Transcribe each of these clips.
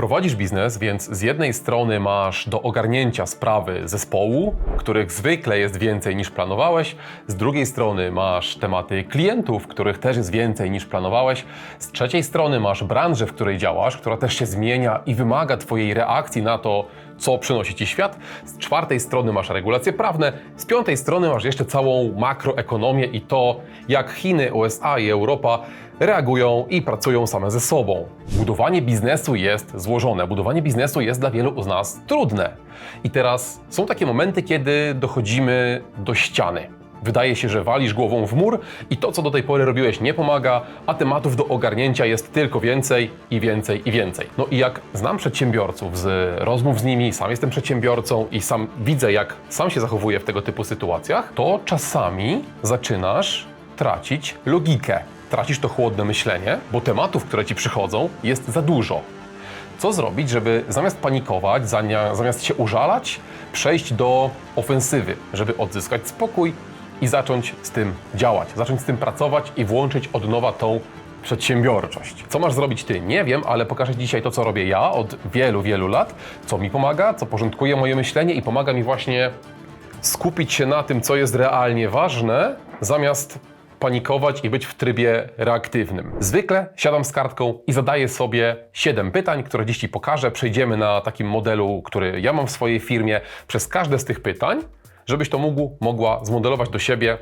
Prowadzisz biznes, więc z jednej strony masz do ogarnięcia sprawy zespołu, których zwykle jest więcej niż planowałeś, z drugiej strony masz tematy klientów, których też jest więcej niż planowałeś, z trzeciej strony masz branżę, w której działasz, która też się zmienia i wymaga Twojej reakcji na to, co przynosi Ci świat. Z czwartej strony masz regulacje prawne, z piątej strony masz jeszcze całą makroekonomię i to, jak Chiny, USA i Europa reagują i pracują same ze sobą. Budowanie biznesu jest złożone, budowanie biznesu jest dla wielu z nas trudne. I teraz są takie momenty, kiedy dochodzimy do ściany. Wydaje się, że walisz głową w mur i to, co do tej pory robiłeś, nie pomaga, a tematów do ogarnięcia jest tylko więcej i więcej i więcej. No i jak znam przedsiębiorców z rozmów z nimi, sam jestem przedsiębiorcą i sam widzę, jak sam się zachowuję w tego typu sytuacjach, to czasami zaczynasz tracić logikę. Tracisz to chłodne myślenie, bo tematów, które ci przychodzą, jest za dużo. Co zrobić, żeby zamiast panikować, zamiast się użalać, przejść do ofensywy, żeby odzyskać spokój i zacząć z tym działać, zacząć z tym pracować i włączyć od nowa tą przedsiębiorczość. Co masz zrobić ty? Nie wiem, ale pokażę dzisiaj to, co robię ja od wielu, wielu lat, co mi pomaga, co porządkuje moje myślenie i pomaga mi właśnie skupić się na tym, co jest realnie ważne, zamiast panikować i być w trybie reaktywnym. Zwykle siadam z kartką i zadaję sobie 7 pytań, które dziś Ci pokażę. Przejdziemy na takim modelu, który ja mam w swojej firmie, przez każde z tych pytań, żebyś to mógł, mogła zmodelować do siebie,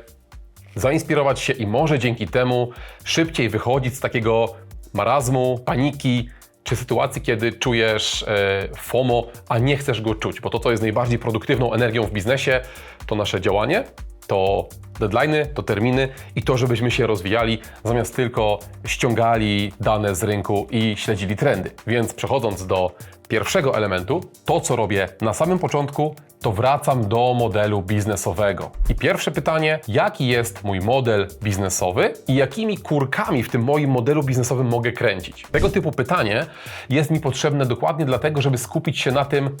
zainspirować się i może dzięki temu szybciej wychodzić z takiego marazmu, paniki, czy sytuacji, kiedy czujesz e, FOMO, a nie chcesz go czuć, bo to, co jest najbardziej produktywną energią w biznesie, to nasze działanie, to deadlines, to terminy i to, żebyśmy się rozwijali, zamiast tylko ściągali dane z rynku i śledzili trendy. Więc przechodząc do pierwszego elementu, to co robię na samym początku, to wracam do modelu biznesowego. I pierwsze pytanie, jaki jest mój model biznesowy i jakimi kurkami w tym moim modelu biznesowym mogę kręcić? Tego typu pytanie jest mi potrzebne dokładnie dlatego, żeby skupić się na tym,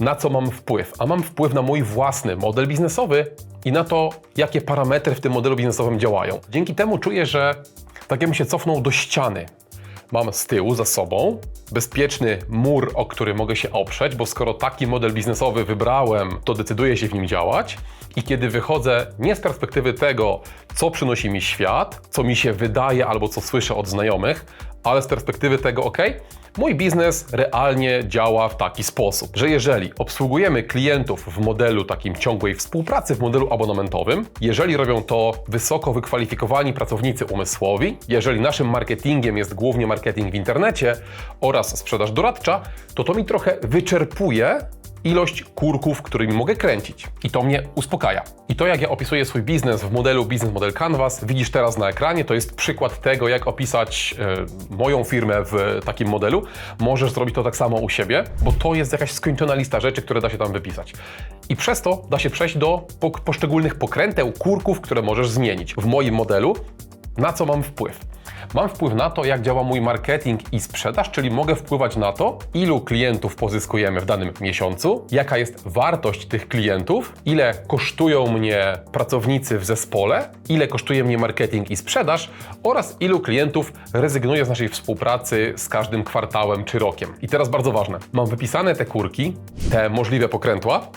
na co mam wpływ. A mam wpływ na mój własny model biznesowy i na to, jakie parametry w tym modelu biznesowym działają. Dzięki temu czuję, że tak jakbym się cofnął do ściany. Mam z tyłu za sobą bezpieczny mur, o który mogę się oprzeć, bo skoro taki model biznesowy wybrałem, to decyduję się w nim działać. I kiedy wychodzę nie z perspektywy tego, co przynosi mi świat, co mi się wydaje albo co słyszę od znajomych, ale z perspektywy tego, ok, mój biznes realnie działa w taki sposób, że jeżeli obsługujemy klientów w modelu takim ciągłej współpracy, w modelu abonamentowym, jeżeli robią to wysoko wykwalifikowani pracownicy umysłowi, jeżeli naszym marketingiem jest głównie marketing w internecie oraz sprzedaż doradcza, to to mi trochę wyczerpuje ilość kurków, którymi mogę kręcić. I to mnie uspokaja. I to, jak ja opisuję swój biznes w modelu Business Model Canvas, widzisz teraz na ekranie, to jest przykład tego, jak opisać e, moją firmę w takim modelu. Możesz zrobić to tak samo u siebie, bo to jest jakaś skończona lista rzeczy, które da się tam wypisać. I przez to da się przejść do po poszczególnych pokręteł, kurków, które możesz zmienić. W moim modelu, na co mam wpływ? Mam wpływ na to, jak działa mój marketing i sprzedaż, czyli mogę wpływać na to, ilu klientów pozyskujemy w danym miesiącu, jaka jest wartość tych klientów, ile kosztują mnie pracownicy w zespole, ile kosztuje mnie marketing i sprzedaż oraz ilu klientów rezygnuje z naszej współpracy z każdym kwartałem czy rokiem. I teraz bardzo ważne, mam wypisane te kurki, te możliwe pokrętła.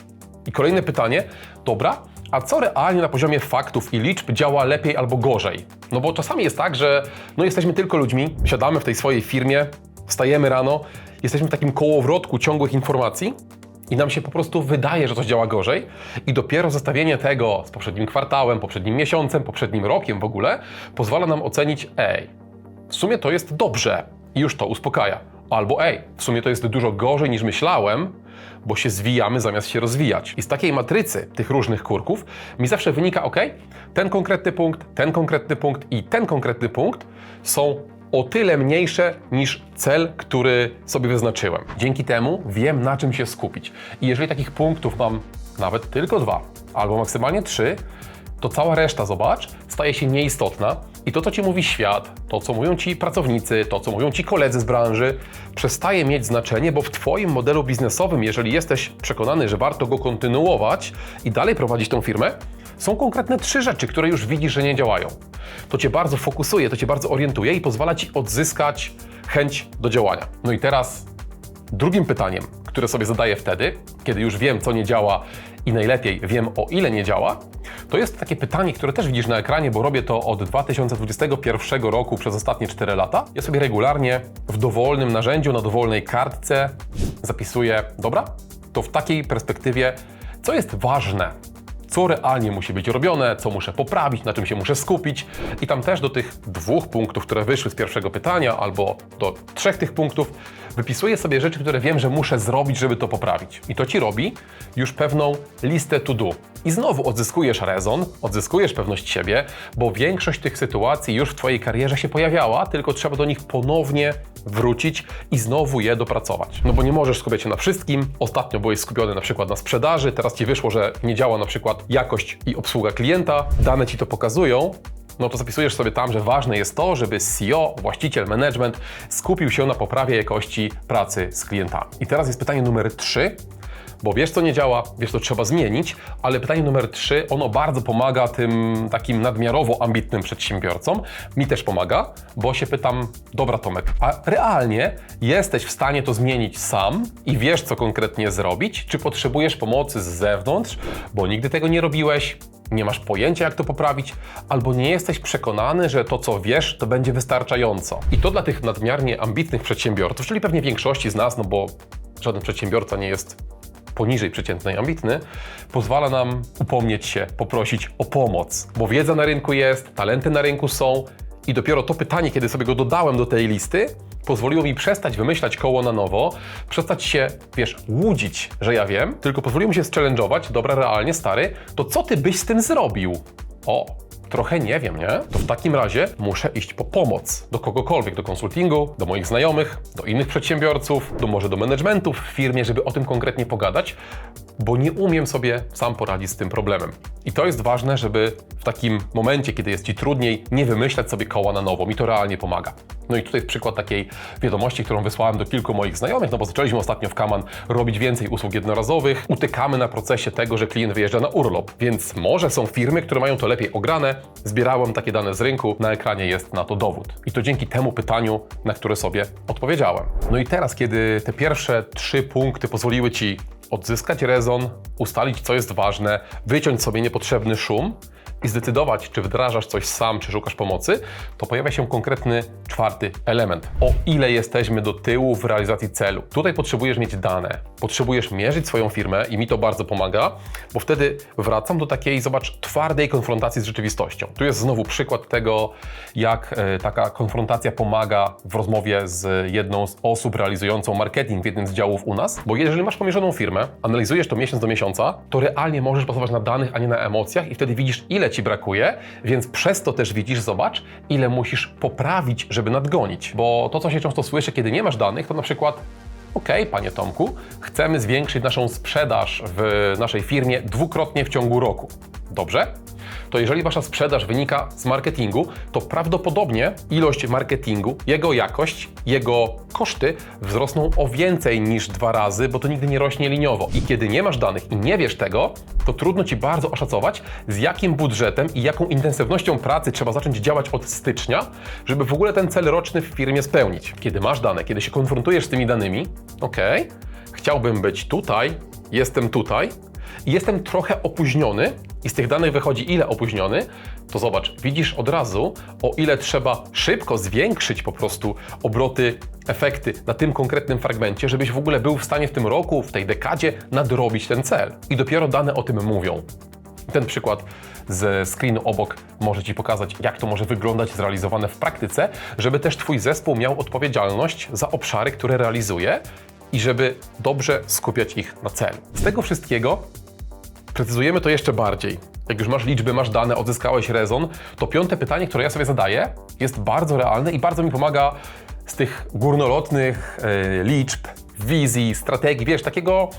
I kolejne pytanie, dobra, a co realnie na poziomie faktów i liczb działa lepiej albo gorzej? No bo czasami jest tak, że no jesteśmy tylko ludźmi, siadamy w tej swojej firmie, wstajemy rano, jesteśmy w takim kołowrotku ciągłych informacji i nam się po prostu wydaje, że coś działa gorzej i dopiero zestawienie tego z poprzednim kwartałem, poprzednim miesiącem, poprzednim rokiem w ogóle pozwala nam ocenić, ej, w sumie to jest dobrze i już to uspokaja. Albo ej, w sumie to jest dużo gorzej niż myślałem, bo się zwijamy zamiast się rozwijać. I z takiej matrycy tych różnych kurków mi zawsze wynika, ok, ten konkretny punkt, ten konkretny punkt i ten konkretny punkt są o tyle mniejsze niż cel, który sobie wyznaczyłem. Dzięki temu wiem, na czym się skupić. I jeżeli takich punktów mam nawet tylko dwa, albo maksymalnie trzy, to cała reszta, zobacz, staje się nieistotna i to, co ci mówi świat, to, co mówią ci pracownicy, to, co mówią ci koledzy z branży, przestaje mieć znaczenie, bo w Twoim modelu biznesowym, jeżeli jesteś przekonany, że warto go kontynuować i dalej prowadzić tą firmę, są konkretne trzy rzeczy, które już widzisz, że nie działają. To Cię bardzo fokusuje, to Cię bardzo orientuje i pozwala Ci odzyskać chęć do działania. No i teraz Drugim pytaniem, które sobie zadaję wtedy, kiedy już wiem, co nie działa i najlepiej wiem, o ile nie działa, to jest takie pytanie, które też widzisz na ekranie, bo robię to od 2021 roku przez ostatnie 4 lata. Ja sobie regularnie w dowolnym narzędziu, na dowolnej kartce zapisuję, dobra, to w takiej perspektywie, co jest ważne co realnie musi być robione, co muszę poprawić, na czym się muszę skupić. I tam też do tych dwóch punktów, które wyszły z pierwszego pytania, albo do trzech tych punktów, wypisuję sobie rzeczy, które wiem, że muszę zrobić, żeby to poprawić. I to ci robi już pewną listę to do. I znowu odzyskujesz rezon, odzyskujesz pewność siebie, bo większość tych sytuacji już w Twojej karierze się pojawiała, tylko trzeba do nich ponownie wrócić i znowu je dopracować. No bo nie możesz skupiać się na wszystkim. Ostatnio byłeś skupiony na przykład na sprzedaży, teraz Ci wyszło, że nie działa na przykład jakość i obsługa klienta, dane Ci to pokazują, no to zapisujesz sobie tam, że ważne jest to, żeby CEO, właściciel, management skupił się na poprawie jakości pracy z klientami. I teraz jest pytanie numer 3, bo wiesz, co nie działa, wiesz, co trzeba zmienić, ale pytanie numer 3, ono bardzo pomaga tym takim nadmiarowo ambitnym przedsiębiorcom. Mi też pomaga, bo się pytam, dobra Tomek, a realnie jesteś w stanie to zmienić sam i wiesz, co konkretnie zrobić? Czy potrzebujesz pomocy z zewnątrz, bo nigdy tego nie robiłeś? nie masz pojęcia, jak to poprawić, albo nie jesteś przekonany, że to, co wiesz, to będzie wystarczająco. I to dla tych nadmiernie ambitnych przedsiębiorców, czyli pewnie większości z nas, no bo żaden przedsiębiorca nie jest poniżej przeciętnej ambitny, pozwala nam upomnieć się, poprosić o pomoc, bo wiedza na rynku jest, talenty na rynku są i dopiero to pytanie, kiedy sobie go dodałem do tej listy, pozwoliło mi przestać wymyślać koło na nowo, przestać się, wiesz, łudzić, że ja wiem, tylko pozwoliło mi się challenge'ować, dobra, realnie, stary, to co ty byś z tym zrobił? O, trochę nie wiem, nie? To w takim razie muszę iść po pomoc do kogokolwiek, do konsultingu, do moich znajomych, do innych przedsiębiorców, do może do managementów w firmie, żeby o tym konkretnie pogadać, bo nie umiem sobie sam poradzić z tym problemem. I to jest ważne, żeby w takim momencie, kiedy jest Ci trudniej, nie wymyślać sobie koła na nowo. Mi to realnie pomaga. No i tutaj jest przykład takiej wiadomości, którą wysłałem do kilku moich znajomych, no bo zaczęliśmy ostatnio w Kaman robić więcej usług jednorazowych. Utykamy na procesie tego, że klient wyjeżdża na urlop, więc może są firmy, które mają to lepiej ograne. Zbierałem takie dane z rynku, na ekranie jest na to dowód. I to dzięki temu pytaniu, na które sobie odpowiedziałem. No i teraz, kiedy te pierwsze trzy punkty pozwoliły Ci odzyskać rezon, ustalić, co jest ważne, wyciąć sobie niepotrzebny szum i zdecydować, czy wdrażasz coś sam, czy szukasz pomocy, to pojawia się konkretny czwarty element. O ile jesteśmy do tyłu w realizacji celu. Tutaj potrzebujesz mieć dane, potrzebujesz mierzyć swoją firmę i mi to bardzo pomaga, bo wtedy wracam do takiej, zobacz, twardej konfrontacji z rzeczywistością. Tu jest znowu przykład tego, jak e, taka konfrontacja pomaga w rozmowie z jedną z osób realizującą marketing w jednym z działów u nas, bo jeżeli masz pomierzoną firmę, analizujesz to miesiąc do miesiąca, to realnie możesz bazować na danych, a nie na emocjach i wtedy widzisz, ile ci brakuje, więc przez to też widzisz, zobacz, ile musisz poprawić, żeby nadgonić. Bo to, co się często słyszy, kiedy nie masz danych, to na przykład OK, panie Tomku, chcemy zwiększyć naszą sprzedaż w naszej firmie dwukrotnie w ciągu roku. Dobrze? To jeżeli wasza sprzedaż wynika z marketingu, to prawdopodobnie ilość marketingu, jego jakość, jego koszty wzrosną o więcej niż dwa razy, bo to nigdy nie rośnie liniowo. I kiedy nie masz danych i nie wiesz tego, to trudno ci bardzo oszacować, z jakim budżetem i jaką intensywnością pracy trzeba zacząć działać od stycznia, żeby w ogóle ten cel roczny w firmie spełnić. Kiedy masz dane, kiedy się konfrontujesz z tymi danymi, ok, chciałbym być tutaj, jestem tutaj, jestem trochę opóźniony i z tych danych wychodzi ile opóźniony, to zobacz, widzisz od razu, o ile trzeba szybko zwiększyć po prostu obroty, efekty na tym konkretnym fragmencie, żebyś w ogóle był w stanie w tym roku, w tej dekadzie nadrobić ten cel. I dopiero dane o tym mówią. Ten przykład z screenu obok może Ci pokazać, jak to może wyglądać zrealizowane w praktyce, żeby też Twój zespół miał odpowiedzialność za obszary, które realizuje i żeby dobrze skupiać ich na celu. Z tego wszystkiego Precyzujemy to jeszcze bardziej. Jak już masz liczby, masz dane, odzyskałeś rezon, to piąte pytanie, które ja sobie zadaję, jest bardzo realne i bardzo mi pomaga z tych górnolotnych yy, liczb, wizji, strategii, wiesz, takiego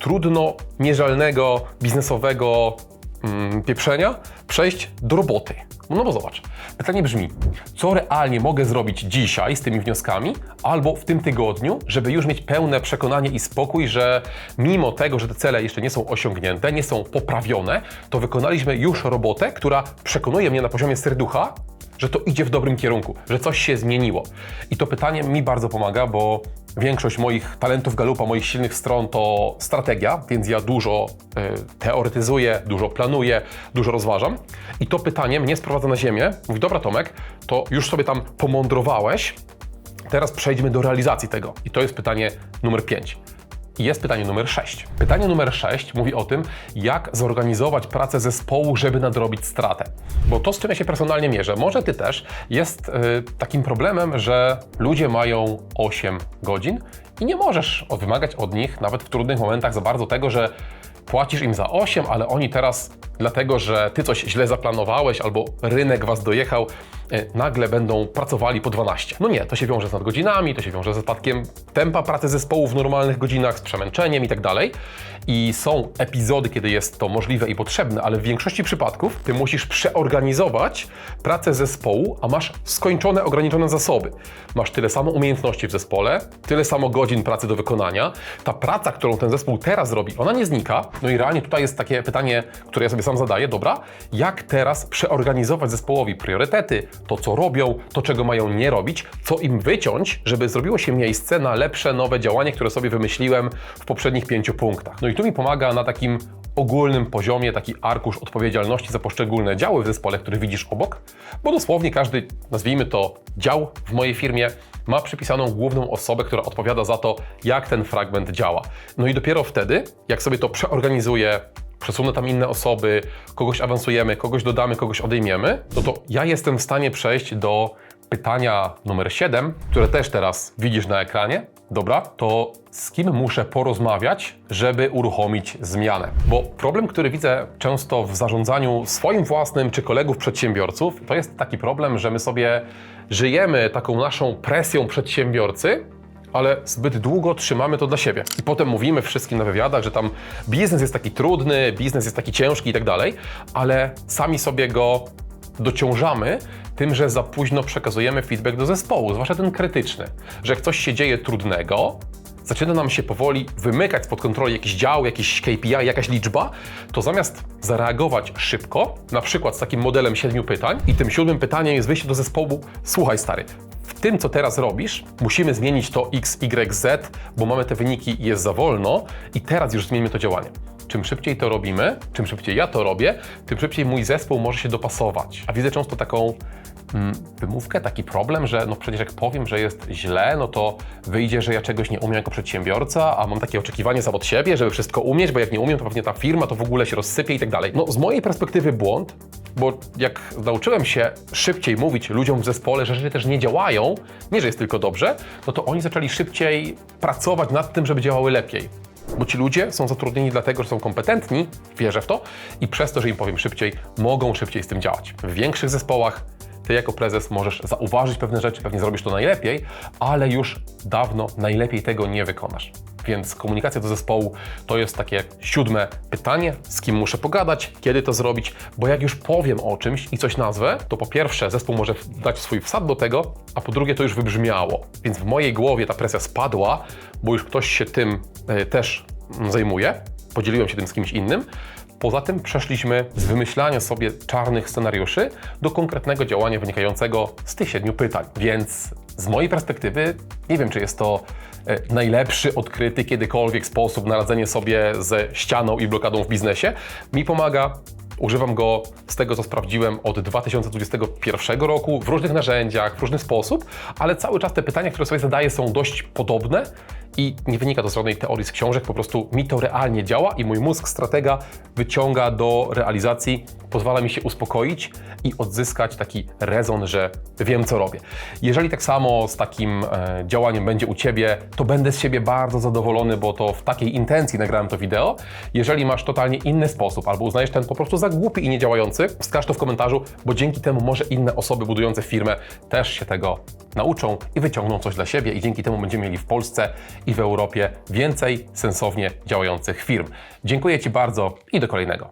trudno mierzalnego, biznesowego pieprzenia, przejść do roboty. No bo zobacz, pytanie brzmi, co realnie mogę zrobić dzisiaj z tymi wnioskami, albo w tym tygodniu, żeby już mieć pełne przekonanie i spokój, że mimo tego, że te cele jeszcze nie są osiągnięte, nie są poprawione, to wykonaliśmy już robotę, która przekonuje mnie na poziomie serducha, że to idzie w dobrym kierunku, że coś się zmieniło. I to pytanie mi bardzo pomaga, bo większość moich talentów Galupa, moich silnych stron to strategia, więc ja dużo y, teoretyzuję, dużo planuję, dużo rozważam. I to pytanie mnie sprowadza na ziemię. Mówi, dobra Tomek, to już sobie tam pomądrowałeś, teraz przejdźmy do realizacji tego. I to jest pytanie numer 5. Jest pytanie numer 6. Pytanie numer 6 mówi o tym, jak zorganizować pracę zespołu, żeby nadrobić stratę. Bo to, z czym ja się personalnie mierzę, może ty też, jest y, takim problemem, że ludzie mają 8 godzin i nie możesz wymagać od nich, nawet w trudnych momentach, za bardzo tego, że płacisz im za 8, ale oni teraz, dlatego że ty coś źle zaplanowałeś albo rynek was dojechał, y, nagle będą pracowali po 12. No nie, to się wiąże z nadgodzinami, to się wiąże ze spadkiem tempa pracy zespołu w normalnych godzinach, z przemęczeniem i tak. I są epizody, kiedy jest to możliwe i potrzebne, ale w większości przypadków ty musisz przeorganizować pracę zespołu, a masz skończone, ograniczone zasoby. Masz tyle samo umiejętności w zespole, tyle samo godzin pracy do wykonania. Ta praca, którą ten zespół teraz robi, ona nie znika. No i realnie tutaj jest takie pytanie, które ja sobie sam zadaję, dobra, jak teraz przeorganizować zespołowi priorytety, to co robią, to czego mają nie robić, co im wyciąć, żeby zrobiło się miejsce na lepsze, nowe działanie, które sobie wymyśliłem w poprzednich pięciu punktach. No i tu mi pomaga na takim ogólnym poziomie taki arkusz odpowiedzialności za poszczególne działy w zespole, który widzisz obok, bo dosłownie każdy, nazwijmy to dział w mojej firmie, ma przypisaną główną osobę, która odpowiada za to, jak ten fragment działa. No i dopiero wtedy, jak sobie to przeorganizuję, przesunę tam inne osoby, kogoś awansujemy, kogoś dodamy, kogoś odejmiemy, no to ja jestem w stanie przejść do pytania numer 7, które też teraz widzisz na ekranie. Dobra, to z kim muszę porozmawiać, żeby uruchomić zmianę? Bo problem, który widzę często w zarządzaniu swoim własnym czy kolegów przedsiębiorców, to jest taki problem, że my sobie żyjemy taką naszą presją przedsiębiorcy, ale zbyt długo trzymamy to dla siebie. I potem mówimy wszystkim na wywiadach, że tam biznes jest taki trudny, biznes jest taki ciężki i tak dalej, ale sami sobie go dociążamy tym, że za późno przekazujemy feedback do zespołu, zwłaszcza ten krytyczny, że jak coś się dzieje trudnego, zaczyna nam się powoli wymykać spod kontroli jakiś dział, jakiś KPI, jakaś liczba, to zamiast zareagować szybko, na przykład z takim modelem siedmiu pytań i tym siódmym pytaniem jest wyjście do zespołu, słuchaj stary, w tym, co teraz robisz, musimy zmienić to X, Y, Z, bo mamy te wyniki i jest za wolno i teraz już zmienimy to działanie. Czym szybciej to robimy, czym szybciej ja to robię, tym szybciej mój zespół może się dopasować. A widzę często taką wymówkę, taki problem, że no przecież jak powiem, że jest źle, no to wyjdzie, że ja czegoś nie umiem jako przedsiębiorca, a mam takie oczekiwanie sam od siebie, żeby wszystko umieć, bo jak nie umiem, to pewnie ta firma to w ogóle się rozsypie i tak dalej. No z mojej perspektywy błąd, bo jak nauczyłem się szybciej mówić ludziom w zespole, że rzeczy też nie działają, nie, że jest tylko dobrze, no to oni zaczęli szybciej pracować nad tym, żeby działały lepiej. Bo ci ludzie są zatrudnieni dlatego, że są kompetentni, wierzę w to, i przez to, że im powiem szybciej, mogą szybciej z tym działać. W większych zespołach ty jako prezes możesz zauważyć pewne rzeczy, pewnie zrobisz to najlepiej, ale już dawno najlepiej tego nie wykonasz. Więc komunikacja do zespołu to jest takie siódme pytanie, z kim muszę pogadać, kiedy to zrobić, bo jak już powiem o czymś i coś nazwę, to po pierwsze zespół może dać swój wsad do tego, a po drugie to już wybrzmiało. Więc w mojej głowie ta presja spadła, bo już ktoś się tym e, też mm, zajmuje, podzieliłem się tym z kimś innym. Poza tym przeszliśmy z wymyślania sobie czarnych scenariuszy do konkretnego działania wynikającego z tych siedmiu pytań. Więc z mojej perspektywy nie wiem, czy jest to e, najlepszy odkryty kiedykolwiek sposób na radzenie sobie ze ścianą i blokadą w biznesie. Mi pomaga Używam go z tego, co sprawdziłem od 2021 roku w różnych narzędziach, w różny sposób, ale cały czas te pytania, które sobie zadaję, są dość podobne i nie wynika to z żadnej teorii z książek, po prostu mi to realnie działa i mój mózg stratega wyciąga do realizacji, pozwala mi się uspokoić i odzyskać taki rezon, że wiem, co robię. Jeżeli tak samo z takim e, działaniem będzie u Ciebie, to będę z siebie bardzo zadowolony, bo to w takiej intencji nagrałem to wideo. Jeżeli masz totalnie inny sposób albo uznajesz ten po prostu za głupi i niedziałający, wskaż to w komentarzu, bo dzięki temu może inne osoby budujące firmę też się tego nauczą i wyciągną coś dla siebie i dzięki temu będziemy mieli w Polsce i w Europie więcej sensownie działających firm. Dziękuję Ci bardzo i do kolejnego.